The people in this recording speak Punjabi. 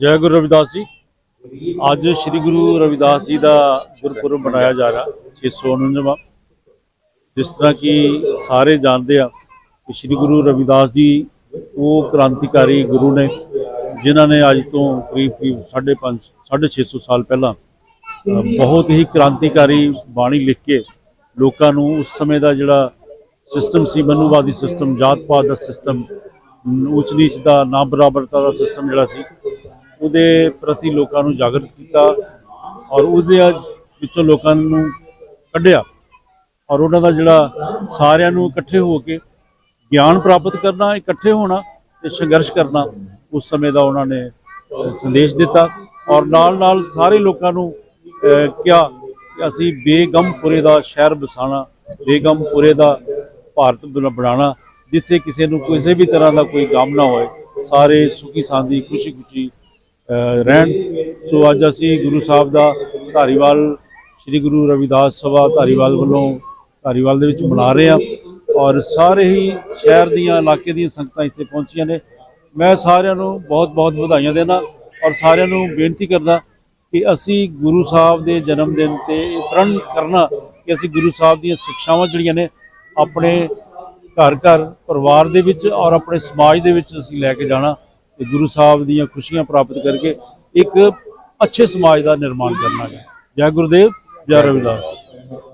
ਜੈ ਗੁਰੂ ਰਵਿਦਾਸ ਜੀ। ਅੱਜ ਸ੍ਰੀ ਗੁਰੂ ਰਵਿਦਾਸ ਜੀ ਦਾ ਗੁਰਪੁਰਬ ਮਨਾਇਆ ਜਾ ਰਿਹਾ 649ਵਾਂ ਜਿਸ ਤਰ੍ਹਾਂ ਕਿ ਸਾਰੇ ਜਾਣਦੇ ਆ ਕਿ ਸ੍ਰੀ ਗੁਰੂ ਰਵਿਦਾਸ ਜੀ, ਉਹ ਕ੍ਰਾਂਤੀਕਾਰੀ ਗੁਰੂ ਨੇ, ਜਿਨ੍ਹਾਂ ਨੇ ਅੱਜ ਤੋਂ ਕਰੀਬ ਕਰੀਬ 5.5 650 ਸਾਲ ਪਹਿਲਾਂ ਬਹੁਤ ਹੀ ਕ੍ਰਾਂਤੀਕਾਰੀ ਬਾਣੀ ਲਿਖ ਕੇ ਲੋਕਾਂ ਨੂੰ ਉਸ ਸਮੇਂ ਦਾ ਜਿਹੜਾ ਸਿਸਟਮ ਸੀ, ਮਨੂਵਾਦੀ ਸਿਸਟਮ ਜਾਤ ਪਾਤ ਦਾ ਸਿਸਟਮ ਉੱਚ ਨੀਚ ਦਾ ਨਾ ਬਰਾਬਰਤਾ ਦਾ ਸਿਸਟਮ ਜਿਹੜਾ ਸੀ, ਉਹਦੇ ਪ੍ਰਤੀ ਲੋਕਾਂ ਨੂੰ ਜਾਗਰਤ ਕੀਤਾ ਔਰ ਉਹਦੇ ਵਿੱਚੋਂ ਲੋਕਾਂ ਨੂੰ ਕੱਢਿਆ ਔਰ ਉਹਨਾਂ ਦਾ ਜਿਹੜਾ ਸਾਰਿਆਂ ਨੂੰ ਇਕੱਠੇ ਹੋ ਕੇ ਗਿਆਨ ਪ੍ਰਾਪਤ ਕਰਨਾ, ਇਕੱਠੇ ਹੋਣਾ ਤੇ ਸੰਘਰਸ਼ ਕਰਨਾ, ਉਸ ਸਮੇਂ ਦਾ ਉਹਨਾਂ ਨੇ ਸੰਦੇਸ਼ ਦਿੱਤਾ ਔਰ ਨਾਲ ਨਾਲ ਸਾਰੇ ਲੋਕਾਂ ਨੂੰ ਕਿਹਾ ਕਿ ਅਸੀਂ ਬੇਗਮਪੁਰੇ ਦਾ ਸ਼ਹਿਰ ਬਸਾਣਾ ਬੇਗਮਪੁਰੇ ਦਾ ਭਾਰਤ ਬਣਾਉਣਾ, ਜਿੱਥੇ ਕਿਸੇ ਨੂੰ ਕਿਸੇ ਵੀ ਤਰ੍ਹਾਂ ਦਾ ਕੋਈ ਗਮ ਨਾ ਹੋਏ, ਸਾਰੇ ਸੁਖੀ ਸਾਂਦੀ ਖੁਸ਼ੀ ਖੁਸ਼ੀ ਰਹਿਣ। ਸੋ ਅੱਜ ਅਸੀਂ ਗੁਰੂ ਸਾਹਿਬ ਦਾ ਧਾਰੀਵਾਲ, ਸ੍ਰੀ ਗੁਰੂ ਰਵਿਦਾਸ ਸਭਾ ਧਾਰੀਵਾਲ ਵੱਲੋਂ ਧਾਰੀਵਾਲ ਦੇ ਵਿੱਚ ਮਨਾ ਰਹੇ ਹਾਂ ਔਰ ਸਾਰੇ ਹੀ ਸ਼ਹਿਰ ਦੀਆਂ, ਇਲਾਕੇ ਦੀਆਂ ਸੰਗਤਾਂ ਇੱਥੇ ਪਹੁੰਚੀਆਂ ਨੇ। ਮੈਂ ਸਾਰਿਆਂ ਨੂੰ ਬਹੁਤ-ਬਹੁਤ ਵਧਾਈਆਂ ਦੇਣਾ ਔਰ ਸਾਰਿਆਂ ਨੂੰ ਬੇਨਤੀ ਕਰਦਾ ਕਿ ਅਸੀਂ ਗੁਰੂ ਸਾਹਿਬ ਦੇ ਜਨਮ ਦਿਨ ਤੇ ਪ੍ਰਣ ਕਰਨਾ ਕਿ ਅਸੀਂ ਗੁਰੂ ਸਾਹਿਬ ਦੀਆਂ ਸਿੱਖਿਆਵਾਂ ਜਿਹੜੀਆਂ ਨੇ ਆਪਣੇ ਘਰ ਘਰ ਪਰਿਵਾਰ ਦੇ ਵਿੱਚ ਔਰ ਆਪਣੇ ਸਮਾਜ ਦੇ ਵਿੱਚ ਅਸੀਂ ਲੈ ਕੇ ਜਾਣਾ ਤੇ ਗੁਰੂ ਸਾਹਿਬ ਦੀਆਂ ਖੁਸ਼ੀਆਂ ਪ੍ਰਾਪਤ ਕਰਕੇ ਇੱਕ ਅੱਛੇ ਸਮਾਜ ਦਾ ਨਿਰਮਾਣ ਕਰਨਾ ਹੈ। ਜੈ ਗੁਰਦੇਵ, ਜੈ ਰਵਿਦਾਸ।